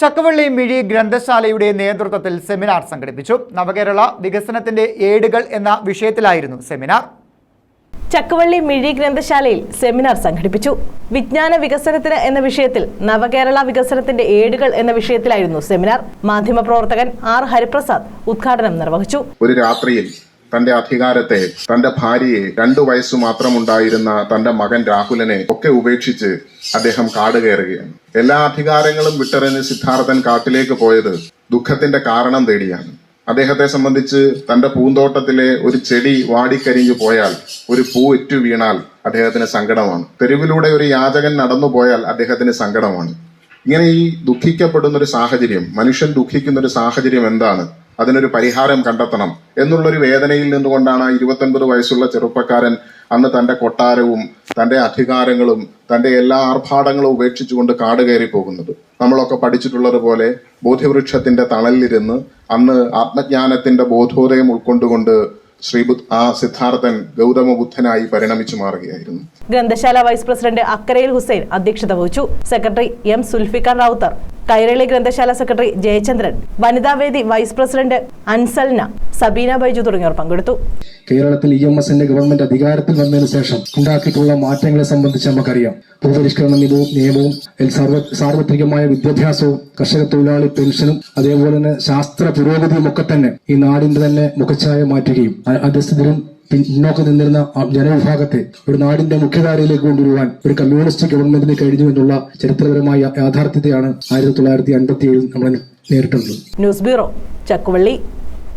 ചക്കവള്ളി മിഴി ഗ്രന്ഥശാലയുടെ നേതൃത്വത്തിൽ സെമിനാർ സംഘടിപ്പിച്ചു. നവകേരള വികസനത്തിന്റെ ഏടുകൾ എന്ന വിഷയത്തിലായിരുന്നു സെമിനാർ. ചക്കവള്ളി മിഴി ഗ്രന്ഥശാലയിൽ സെമിനാർ സംഘടിപ്പിച്ചു. വിജ്ഞാന വികസനത്തിന് എന്ന വിഷയത്തിൽ നവകേരള വികസനത്തിന്റെ ഏടുകൾ എന്ന വിഷയത്തിലായിരുന്നു സെമിനാർ. മാധ്യമപ്രവർത്തകൻ ആർ ഹരിപ്രസാദ് ഉദ്ഘാടനം നിർവഹിച്ചു. ഒരു രാത്രിയിൽ തന്റെ അധികാരത്തെ തന്റെ ഭാര്യയെ രണ്ടു വയസ്സു മാത്രമുണ്ടായിരുന്ന തന്റെ മകൻ രാഹുലനെ ഒക്കെ ഉപേക്ഷിച്ച് അദ്ദേഹം കാട് കയറുകയാണ്. എല്ലാ അധികാരങ്ങളും വിട്ടറിഞ്ഞ് സിദ്ധാർത്ഥൻ കാട്ടിലേക്ക് പോയത് ദുഃഖത്തിന്റെ കാരണം തേടിയാണ്. അദ്ദേഹത്തെ സംബന്ധിച്ച് തന്റെ പൂന്തോട്ടത്തിലെ ഒരു ചെടി വാടിക്കരിഞ്ഞു പോയാൽ ഒരു പൂ ഇറ്റു വീണാൽ അദ്ദേഹത്തിന് സങ്കടമാണ്. തെരുവിലൂടെ ഒരു യാചകൻ നടന്നു പോയാൽ അദ്ദേഹത്തിന് സങ്കടമാണ്. ഇങ്ങനെ ഈ ദുഃഖിക്കപ്പെടുന്ന ഒരു സാഹചര്യം മനുഷ്യൻ ദുഃഖിക്കുന്ന ഒരു സാഹചര്യം എന്താണ്? അതിനൊരു പരിഹാരം കണ്ടെത്തണം എന്നുള്ളൊരു വേദനയിൽ നിന്നുകൊണ്ടാണ് ഇരുപത്തൊൻപത് വയസ്സുള്ള ചെറുപ്പക്കാരൻ അന്ന് തന്റെ കൊട്ടാരവും തന്റെ അധികാരങ്ങളും തന്റെ എല്ലാ ആർഭാടങ്ങളും ഉപേക്ഷിച്ചുകൊണ്ട് കാട് കയറി പോകുന്നത്. നമ്മളൊക്കെ പഠിച്ചിട്ടുള്ളത് പോലെ ബോധ്യവൃക്ഷത്തിന്റെ തണലിലിരുന്ന് അന്ന് ആത്മജ്ഞാനത്തിന്റെ ബോധോദയം ഉൾക്കൊണ്ടുകൊണ്ട് ശ്രീബുദ്ധ ആ സിദ്ധാർത്ഥൻ ഗൗതമ ബുദ്ധനായി പരിണമിച്ചു മാറുകയായിരുന്നു. ഗ്രന്ഥശാല വൈസ് പ്രസിഡന്റ് അക്കരയിൽ ഹുസൈൻ അധ്യക്ഷത വഹിച്ചു. സെക്രട്ടറി എം സുൽഫിഖാൻ റാവുത്തർ കൈരളി ഗ്രന്ഥശാല സെക്രട്ടറി ജയചന്ദ്രൻ വനിതാവേദി വൈസ് പ്രസിഡന്റ് അൻസൽന സബീന ബൈജു തുടങ്ങിയവർ പങ്കെടുത്തു. കേരളത്തിൽ ഇ എം എസിന്റെ ഗവൺമെന്റ് അധികാരത്തിൽ വന്നതിന് ശേഷം ഉണ്ടാക്കിയിട്ടുള്ള മാറ്റങ്ങളെ സംബന്ധിച്ച് നമുക്കറിയാം. ഭൂപരിഷ്കരണ നിയമവും നിയമവും സാർവത്രികമായ വിദ്യാഭ്യാസവും കർഷക തൊഴിലാളി പെൻഷനും അതേപോലെ തന്നെ ശാസ്ത്ര പുരോഗതിയും ഒക്കെ തന്നെ ഈ നാടിന്റെ തന്നെ മുഖച്ഛായ മാറ്റുകയും അധ്യസ്ഥിതരും പിന്നോക്കം നിന്നിരുന്ന ജനവിഭാഗത്തെ ഒരു നാടിന്റെ മുഖ്യധാരയിലേക്ക് കൊണ്ടുവരുവാൻ ഒരു കമ്മ്യൂണിസ്റ്റ് ഗവൺമെന്റിന് കഴിഞ്ഞു എന്നുള്ള ചരിത്രപരമായ യാഥാർത്ഥ്യത്തെയാണ് ആയിരത്തി തൊള്ളായിരത്തി അൻപത്തി ഏഴിൽ നമ്മൾ നേരിട്ടുള്ളത്. News bureau Chakkuvalli.